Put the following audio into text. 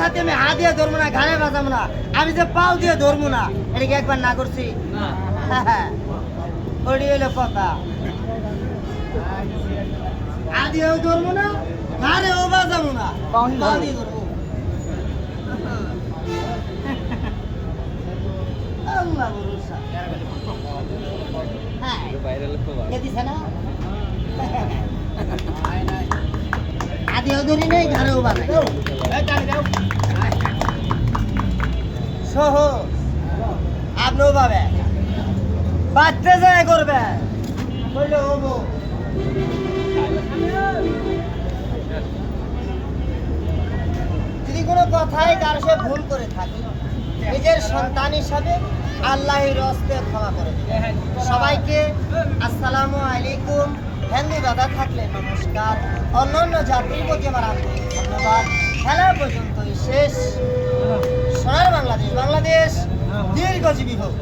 সাথে আমি হাত দিয়ে ধরবো না ঘাড়ে বাজাবো না। আমি যে পাও দিয়ে ধরবো না এটা কি একবার না করছি? ওটি হলো কথা আদিও ধরবো না ঘাড়েও বাজাবো না। পাও দিয়ে ধরবো। আল্লাহ ভরসা। হ্যাঁ। দিছে না? আদিও ধরি নেই ঘাড়েও বাজাই সহজ যদি কোনো কথাই কার সে ভুল করে থাকে নিজের সন্তান হিসাবে আল্লাহর রস্তে ক্ষমা করে দেবে সবাইকে আসসালামু আলাইকুম। হিন্দু দাদা থাকলে নমস্কার। অন্যান্য জাতির প্রতি আমার ধন্যবাদ। শেষ। সারা বাংলাদেশ বাংলাদেশ দীর্ঘজীবী হোক।